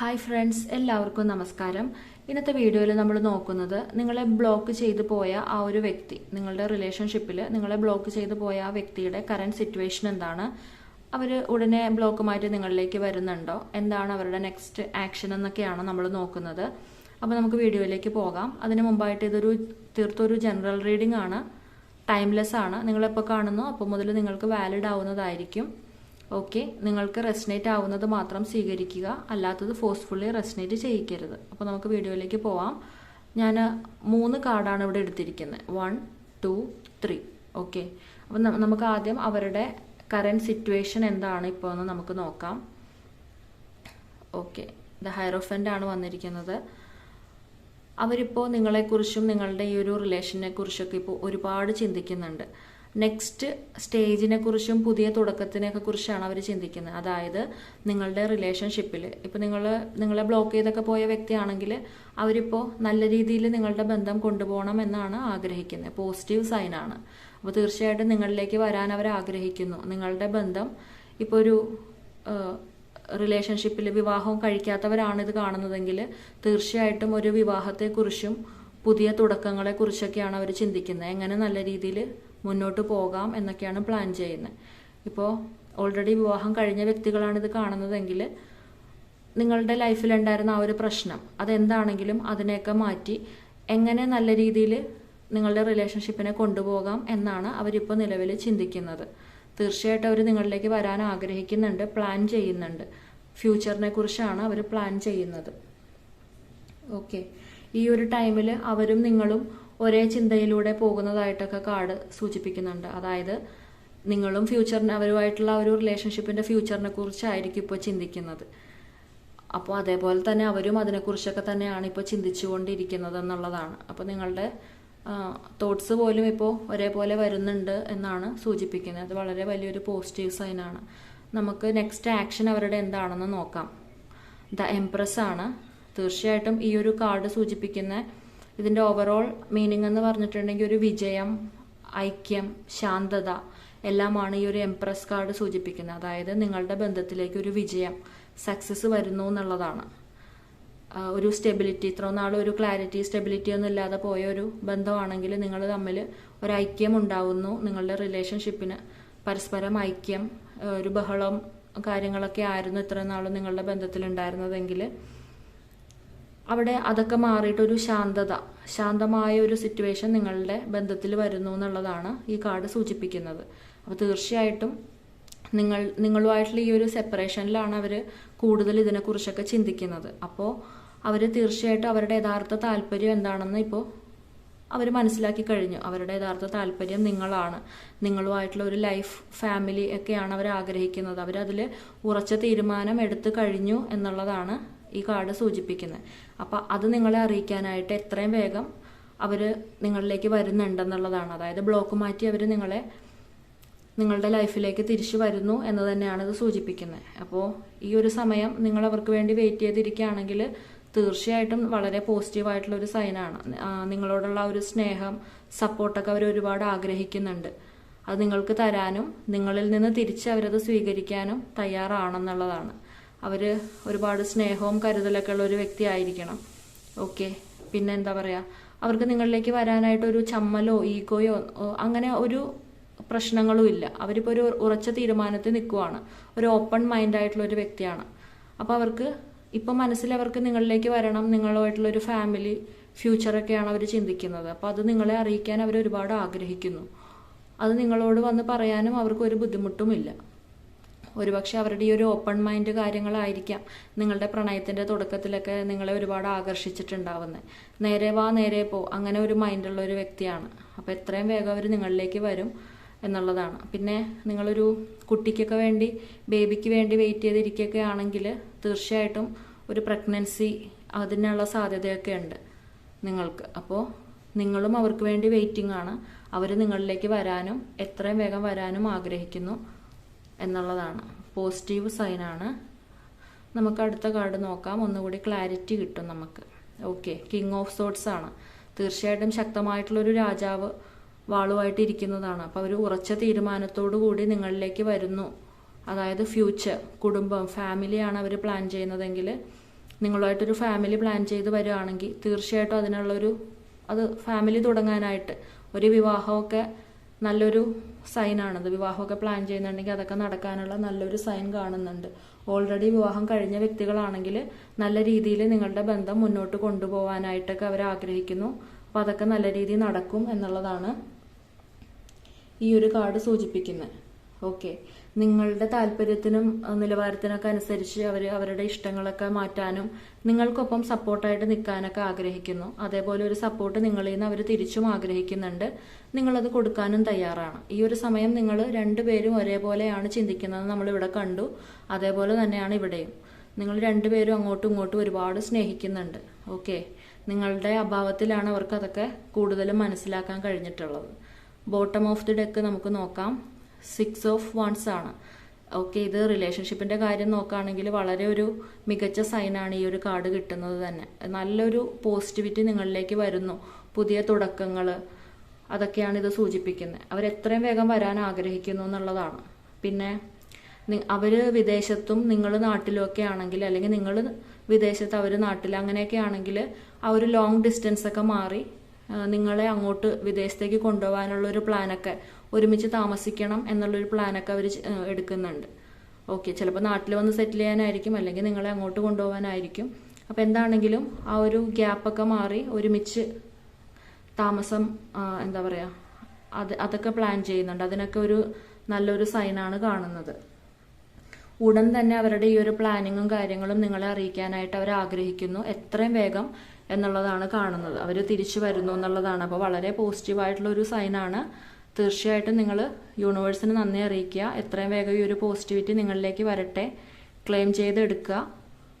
Hi friends എല്ലാവർക്കും നമസ്കാരം. ഇന്നത്തെ വീഡിയോയിൽ നമ്മൾ നോക്കുന്നത് നിങ്ങളെ ബ്ലോക്ക് ചെയ്തു പോയ ആ ഒരു വ്യക്തി നിങ്ങളുടെ റിലേഷൻഷിപ്പിൽ നിങ്ങളെ ബ്ലോക്ക് ചെയ്തു പോയ ആ വ്യക്തിയുടെ കറണ്ട് സിറ്റുവേഷൻ എന്താണ്? അവർ ഉടനെ ബ്ലോക്ക് മാറ്റി നിങ്ങളിലേക്ക് വരുന്നുണ്ടോ? എന്താണ് അവരുടെ നെക്സ്റ്റ് ആക്ഷൻ എന്നൊക്കെയാണ് നമ്മൾ നോക്കുന്നത്. അപ്പോൾ നമുക്ക് വീഡിയോയിലേക്ക് പോകാം. അതിന് മുമ്പായിട്ട് ഇതൊരു തീർത്തൊരു ജനറൽ റീഡിംഗ് ആണ്. ടൈംലെസ് ആണ്. നിങ്ങളെപ്പോൾ കാണുന്നു. അപ്പോൾ മുതൽ നിങ്ങൾക്ക് വാലിഡ് ആവുന്നതായിരിക്കും. ഓക്കെ നിങ്ങൾക്ക് റെസ്നേറ്റ് ആവുന്നത് മാത്രം സ്വീകരിക്കുക. അല്ലാത്തത് ഫോഴ്സ്ഫുള്ളി റെസ്നേറ്റ് ചെയ്യിക്കരുത്. അപ്പോൾ നമുക്ക് വീഡിയോയിലേക്ക് പോവാം. ഞാൻ മൂന്ന് കാർഡാണ് ഇവിടെ എടുത്തിരിക്കുന്നത്. വൺ ടു ത്രീ ഓക്കെ അപ്പം നമുക്ക് ആദ്യം അവരുടെ കറന്റ് സിറ്റുവേഷൻ എന്താണ് ഇപ്പോൾ എന്ന് നമുക്ക് നോക്കാം. ഓക്കെ ദ ഹൈറോഫന്റ് ആണ് വന്നിരിക്കുന്നത്. അവരിപ്പോൾ നിങ്ങളെക്കുറിച്ചും നിങ്ങളുടെ ഈ ഒരു റിലേഷനെ കുറിച്ചൊക്കെ ഇപ്പോൾ ഒരുപാട് ചിന്തിക്കുന്നുണ്ട്. നെക്സ്റ്റ് സ്റ്റേജിനെ കുറിച്ചും പുതിയ തുടക്കത്തിനെയൊക്കെ കുറിച്ചാണ് അവർ ചിന്തിക്കുന്നത്. അതായത് നിങ്ങളുടെ റിലേഷൻഷിപ്പിൽ ഇപ്പോൾ നിങ്ങൾ നിങ്ങളെ ബ്ലോക്ക് ചെയ്തൊക്കെ പോയ വ്യക്തിയാണെങ്കിൽ അവരിപ്പോൾ നല്ല രീതിയിൽ നിങ്ങളുടെ ബന്ധം കൊണ്ടുപോകണം എന്നാണ് ആഗ്രഹിക്കുന്നത്. പോസിറ്റീവ് സൈനാണ് അപ്പോൾ തീർച്ചയായിട്ടും നിങ്ങളിലേക്ക് വരാൻ അവർ ആഗ്രഹിക്കുന്നു. നിങ്ങളുടെ ബന്ധം ഇപ്പോൾ ഒരു റിലേഷൻഷിപ്പിൽ വിവാഹം കഴിക്കാത്തവരാണ് ഇത് കാണുന്നതെങ്കിൽ തീർച്ചയായിട്ടും ഒരു വിവാഹത്തെക്കുറിച്ചും പുതിയ തുടക്കങ്ങളെക്കുറിച്ചൊക്കെയാണ് അവർ ചിന്തിക്കുന്നത്. എങ്ങനെ നല്ല രീതിയിൽ മുന്നോട്ട് പോകാം എന്നൊക്കെയാണ് പ്ലാൻ ചെയ്യുന്നത്. ഇപ്പോൾ ഓൾറെഡി വിവാഹം കഴിഞ്ഞ വ്യക്തികളാണിത് കാണുന്നതെങ്കിൽ നിങ്ങളുടെ ലൈഫിലുണ്ടായിരുന്ന ആ ഒരു പ്രശ്നം അതെന്താണെങ്കിലും അതിനെയൊക്കെ മാറ്റി എങ്ങനെ നല്ല രീതിയിൽ നിങ്ങളുടെ റിലേഷൻഷിപ്പിനെ കൊണ്ടുപോകാം എന്നാണ് അവരിപ്പോൾ നിലവിൽ ചിന്തിക്കുന്നത്. തീർച്ചയായിട്ടും അവർ നിങ്ങളിലേക്ക് വരാൻ ആഗ്രഹിക്കുന്നുണ്ട് പ്ലാൻ ചെയ്യുന്നുണ്ട്. ഫ്യൂച്ചറിനെ കുറിച്ചാണ് അവർ പ്ലാൻ ചെയ്യുന്നത്. ഓക്കെ ഈ ഒരു ടൈമിൽ അവരും നിങ്ങളും ഒരേ ചിന്തയിലൂടെ പോകുന്നതായിട്ടൊക്കെ കാർഡ് സൂചിപ്പിക്കുന്നുണ്ട്. അതായത് നിങ്ങളും ഫ്യൂച്ചറിന് അവരുമായിട്ടുള്ള ഒരു റിലേഷൻഷിപ്പിന്റെ ഫ്യൂച്ചറിനെ കുറിച്ചായിരിക്കും ഇപ്പോൾ ചിന്തിക്കുന്നത്. അപ്പോൾ അതേപോലെ തന്നെ അവരും അതിനെക്കുറിച്ചൊക്കെ തന്നെയാണ് ഇപ്പോൾ ചിന്തിച്ചുകൊണ്ടിരിക്കുന്നത് എന്നുള്ളതാണ്. അപ്പോൾ നിങ്ങളുടെ തോട്ട്സ് പോലും ഇപ്പോൾ ഒരേപോലെ വരുന്നുണ്ട് എന്നാണ് സൂചിപ്പിക്കുന്നത്. അത് വളരെ വലിയൊരു പോസിറ്റീവ് സൈനാണ് നമുക്ക് നെക്സ്റ്റ് ആക്ഷൻ അവരുടെ എന്താണെന്ന് നോക്കാം. ദ എംപ്രസ് ആണ്. തീർച്ചയായിട്ടും ഈ ഒരു കാർഡ് സൂചിപ്പിക്കുന്ന ഇതിന്റെ ഓവറോൾ മീനിങ് എന്ന് പറഞ്ഞിട്ടുണ്ടെങ്കിൽ ഒരു വിജയം ഐക്യം ശാന്തത എല്ലാമാണ് ഈ ഒരു എംപ്രസ് കാർഡ് സൂചിപ്പിക്കുന്നത്. അതായത് നിങ്ങളുടെ ബന്ധത്തിലേക്ക് ഒരു വിജയം സക്സസ് വരുന്നു എന്നുള്ളതാണ്. ഒരു സ്റ്റെബിലിറ്റി ഇത്ര നാൾ ഒരു ക്ലാരിറ്റി സ്റ്റെബിലിറ്റി ഒന്നും ഇല്ലാതെ പോയ ഒരു ബന്ധമാണെങ്കിൽ നിങ്ങൾ തമ്മിൽ ഒരു ഐക്യം ഉണ്ടാവുന്നു. നിങ്ങളുടെ റിലേഷൻഷിപ്പിന് പരസ്പരം ഐക്യം ഒരു ബഹളം കാര്യങ്ങളൊക്കെ ആയിരുന്നു ഇത്ര നാളും നിങ്ങളുടെ ബന്ധത്തിൽ ഉണ്ടായിരുന്നതെങ്കിൽ അവിടെ അതൊക്കെ മാറിയിട്ട് ഒരു ശാന്തത ശാന്തമായ ഒരു സിറ്റുവേഷൻ നിങ്ങളുടെ ബന്ധത്തിൽ വരുന്നു എന്നുള്ളതാണ് ഈ കാർഡ് സൂചിപ്പിക്കുന്നത്. അപ്പോൾ തീർച്ചയായിട്ടും നിങ്ങൾ നിങ്ങളുമായിട്ടുള്ള ഈ ഒരു സെപ്പറേഷനിലാണ് അവർ കൂടുതൽ ഇതിനെക്കുറിച്ചൊക്കെ ചിന്തിക്കുന്നത്. അപ്പോൾ അവർ തീർച്ചയായിട്ടും അവരുടെ യഥാർത്ഥ താല്പര്യം എന്താണെന്ന് ഇപ്പോൾ അവർ മനസ്സിലാക്കി കഴിഞ്ഞു. അവരുടെ യഥാർത്ഥ താല്പര്യം നിങ്ങളാണ്. നിങ്ങളുമായിട്ടുള്ള ഒരു ലൈഫ് ഫാമിലി ഒക്കെയാണ് അവർ ആഗ്രഹിക്കുന്നത്. അവരതിൽ ഉറച്ച തീരുമാനം എടുത്തു കഴിഞ്ഞു എന്നുള്ളതാണ് ഈ കാർഡ് സൂചിപ്പിക്കുന്നത് അപ്പം അത് നിങ്ങളെ അറിയിക്കാനായിട്ട് എത്രയും വേഗം അവർ നിങ്ങളിലേക്ക് വരുന്നുണ്ടെന്നുള്ളതാണ്. അതായത് ബ്ലോക്ക് മാറ്റി അവർ നിങ്ങളെ നിങ്ങളുടെ ലൈഫിലേക്ക് തിരിച്ചു വരുന്നു എന്ന് തന്നെയാണ് ഇത് സൂചിപ്പിക്കുന്നത് അപ്പോൾ ഈ ഒരു സമയം നിങ്ങൾ അവർക്ക് വേണ്ടി വെയിറ്റ് ചെയ്തിരിക്കുകയാണെങ്കിൽ തീർച്ചയായിട്ടും വളരെ പോസിറ്റീവായിട്ടുള്ള ഒരു സൈനാണ് നിങ്ങളോടുള്ള ഒരു സ്നേഹം സപ്പോർട്ടൊക്കെ അവർ ഒരുപാട് ആഗ്രഹിക്കുന്നുണ്ട്. അത് നിങ്ങൾക്ക് തരാനും നിങ്ങളിൽ നിന്ന് തിരിച്ച് അവരത് സ്വീകരിക്കാനും തയ്യാറാണെന്നുള്ളതാണ്. അവർ ഒരുപാട് സ്നേഹവും കരുതലൊക്കെ ഉള്ള ഒരു വ്യക്തി ആയിരിക്കണം. ഓക്കെ പിന്നെ എന്താ പറയുക അവർക്ക് നിങ്ങളിലേക്ക് വരാനായിട്ട് ഒരു ചമ്മലോ ഈഗോയോ അങ്ങനെ ഒരു പ്രശ്നങ്ങളും ഇല്ല. അവരിപ്പോൾ ഒരു ഉറച്ച തീരുമാനത്തിൽ നിൽക്കുവാണ്. ഒരു ഓപ്പൺ മൈൻഡ് ആയിട്ടുള്ള ഒരു വ്യക്തിയാണ്. അപ്പോൾ അവർക്ക് ഇപ്പം മനസ്സിൽ അവർക്ക് നിങ്ങളിലേക്ക് വരണം നിങ്ങളുമായിട്ടുള്ള ഒരു ഫാമിലി ഫ്യൂച്ചറൊക്കെയാണ് അവർ ചിന്തിക്കുന്നത്. അപ്പോൾ അത് നിങ്ങളെ അറിയിക്കാൻ അവർ ഒരുപാട് ആഗ്രഹിക്കുന്നു. അത് നിങ്ങളോട് വന്ന് പറയാനും അവർക്ക് ഒരു ബുദ്ധിമുട്ടുമില്ല ഒരുപക്ഷെ അവരുടെ ഈ ഒരു ഓപ്പൺ മൈൻഡ് കാര്യങ്ങളായിരിക്കാം നിങ്ങളുടെ പ്രണയത്തിന്റെ തുടക്കത്തിലൊക്കെ നിങ്ങളെ ഒരുപാട് ആകർഷിച്ചിട്ടുണ്ടാവുന്നത്. നേരെ വാ നേരെ പോ അങ്ങനെ ഒരു മൈൻഡുള്ള ഒരു വ്യക്തിയാണ്. അപ്പോൾ എത്രയും വേഗം അവർ നിങ്ങളിലേക്ക് വരും എന്നുള്ളതാണ്. പിന്നെ നിങ്ങളൊരു കുട്ടിക്കൊക്കെ വേണ്ടി ബേബിക്ക് വേണ്ടി വെയിറ്റ് ചെയ്തിരിക്കുകയൊക്കെ ആണെങ്കിൽ തീർച്ചയായിട്ടും ഒരു പ്രഗ്നൻസി അതിനുള്ള സാധ്യതയൊക്കെ ഉണ്ട് നിങ്ങൾക്ക്. അപ്പോൾ നിങ്ങളും അവർക്ക് വേണ്ടി വെയിറ്റിംഗ് ആണ്. അവർ നിങ്ങളിലേക്ക് വരാനും എത്രയും വേഗം വരാനും ആഗ്രഹിക്കുന്നു. എന്നുള്ളതാണ്. പോസിറ്റീവ് സൈനാണ് നമുക്ക് അടുത്ത കാർഡ് നോക്കാം. ഒന്നുകൂടി ക്ലാരിറ്റി കിട്ടും നമുക്ക്. ഓക്കെ കിങ് ഓഫ് സോട്ട്സ് ആണ്. തീർച്ചയായിട്ടും ശക്തമായിട്ടുള്ളൊരു രാജാവ് വാളുമായിട്ട് ഇരിക്കുന്നതാണ്. അപ്പോൾ അവർ ഉറച്ച തീരുമാനത്തോടു കൂടി നിങ്ങളിലേക്ക് വരുന്നു. അതായത് ഫ്യൂച്ചർ കുടുംബം ഫാമിലിയാണ് അവർ പ്ലാൻ ചെയ്യുന്നതെങ്കിൽ നിങ്ങളുമായിട്ടൊരു ഫാമിലി പ്ലാൻ ചെയ്ത് വരികയാണെങ്കിൽ തീർച്ചയായിട്ടും അതിനുള്ളൊരു അത് ഫാമിലി തുടങ്ങാനായിട്ട് ഒരു വിവാഹമൊക്കെ നല്ലൊരു സൈനാണത് വിവാഹമൊക്കെ പ്ലാൻ ചെയ്യുന്നുണ്ടെങ്കിൽ അതൊക്കെ നടക്കാനുള്ള നല്ലൊരു സൈൻ കാണുന്നുണ്ട്. ഓൾറെഡി വിവാഹം കഴിഞ്ഞ വ്യക്തികളാണെങ്കിൽ നല്ല രീതിയിൽ നിങ്ങളുടെ ബന്ധം മുന്നോട്ട് കൊണ്ടുപോകാനായിട്ടൊക്കെ അവർ ആഗ്രഹിക്കുന്നു. അപ്പോൾ അതൊക്കെ നല്ല രീതിയിൽ നടക്കും എന്നുള്ളതാണ് ഈ ഒരു കാർഡ് സൂചിപ്പിക്കുന്നത്. ഓക്കെ നിങ്ങളുടെ താല്പര്യത്തിനും നിലവാരത്തിനൊക്കെ അനുസരിച്ച് അവർ അവരുടെ ഇഷ്ടങ്ങളൊക്കെ മാറ്റാനും നിങ്ങൾക്കൊപ്പം സപ്പോർട്ടായിട്ട് നിൽക്കാനൊക്കെ ആഗ്രഹിക്കുന്നു. അതേപോലെ ഒരു സപ്പോർട്ട് നിങ്ങളിൽ നിന്ന് അവർ തിരിച്ചും ആഗ്രഹിക്കുന്നുണ്ട്. നിങ്ങളത് കൊടുക്കാനും തയ്യാറാണ്. ഈ ഒരു സമയം നിങ്ങൾ രണ്ടുപേരും ഒരേപോലെയാണ് ചിന്തിക്കുന്നത് നമ്മളിവിടെ കണ്ടു. അതേപോലെ തന്നെയാണ് ഇവിടെയും. നിങ്ങൾ രണ്ടുപേരും അങ്ങോട്ടും ഇങ്ങോട്ടും ഒരുപാട് സ്നേഹിക്കുന്നുണ്ട്. ഓക്കെ? നിങ്ങളുടെ അഭാവത്തിലാണ് അവർക്ക് അതൊക്കെ കൂടുതലും മനസ്സിലാക്കാൻ കഴിഞ്ഞിട്ടുള്ളത്. ബോട്ടം ഓഫ് ദി ഡെക്ക് നമുക്ക് നോക്കാം. സിക്സ് ഓഫ് വൺസ് ആണ്. ഓക്കെ ഇത് റിലേഷൻഷിപ്പിന്റെ കാര്യം നോക്കുകയാണെങ്കിൽ വളരെ ഒരു മികച്ച സൈനാണ് ഈ ഒരു കാർഡ് കിട്ടുന്നത് തന്നെ. നല്ലൊരു പോസിറ്റിവിറ്റി നിങ്ങളിലേക്ക് വരുന്നു. പുതിയ തുടക്കങ്ങൾ അതൊക്കെയാണ് ഇത് സൂചിപ്പിക്കുന്നത്. അവർ എത്രയും വേഗം വരാൻ ആഗ്രഹിക്കുന്നു എന്നുള്ളതാണ്. പിന്നെ അവർ വിദേശത്തും നിങ്ങൾ നാട്ടിലും ഒക്കെ ആണെങ്കിൽ അല്ലെങ്കിൽ നിങ്ങൾ വിദേശത്ത് അവർ നാട്ടിൽ അങ്ങനെയൊക്കെ ആണെങ്കിൽ ആ ഒരു ലോങ് ഡിസ്റ്റൻസ് ഒക്കെ മാറി നിങ്ങളെ അങ്ങോട്ട് വിദേശത്തേക്ക് കൊണ്ടുപോകാനുള്ള ഒരു പ്ലാനൊക്കെ ഒരുമിച്ച് താമസിക്കണം എന്നുള്ളൊരു പ്ലാനൊക്കെ അവർ എടുക്കുന്നുണ്ട്. ഓക്കെ ചിലപ്പോൾ നാട്ടിൽ വന്ന് സെറ്റിൽ ചെയ്യാനായിരിക്കും അല്ലെങ്കിൽ നിങ്ങളെ അങ്ങോട്ട് കൊണ്ടുപോകാനായിരിക്കും. അപ്പോൾ എന്താണെങ്കിലും ആ ഒരു ഗ്യാപ്പൊക്കെ മാറി ഒരുമിച്ച് താമസം എന്താ പറയുക അത് അതൊക്കെ പ്ലാൻ ചെയ്യുന്നുണ്ട്. അതിനൊക്കെ ഒരു നല്ലൊരു സൈനാണ് കാണുന്നത്. ഉടൻ തന്നെ അവരുടെ ഈ ഒരു പ്ലാനിങ്ങും കാര്യങ്ങളും നിങ്ങളെ അറിയിക്കാനായിട്ട് അവർ ആഗ്രഹിക്കുന്നു. എത്രയും വേഗം എന്നുള്ളതാണ് കാണുന്നത്. അവർ തിരിച്ചു വരുന്നു എന്നുള്ളതാണ്. അപ്പോൾ വളരെ പോസിറ്റീവായിട്ടുള്ള ഒരു സൈനാണ് തീർച്ചയായിട്ടും നിങ്ങൾ യൂണിവേഴ്സിന് നന്ദി അറിയിക്കുക. എത്രയും വേഗം ഈ ഒരു പോസിറ്റിവിറ്റി നിങ്ങളിലേക്ക് വരട്ടെ. ക്ലെയിം ചെയ്തെടുക്കുക.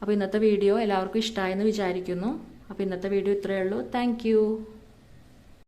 അപ്പോൾ ഇന്നത്തെ വീഡിയോ എല്ലാവർക്കും ഇഷ്ടമായെന്ന് വിചാരിക്കുന്നു. അപ്പോൾ ഇന്നത്തെ വീഡിയോ ഇത്രയേ ഉള്ളൂ. താങ്ക്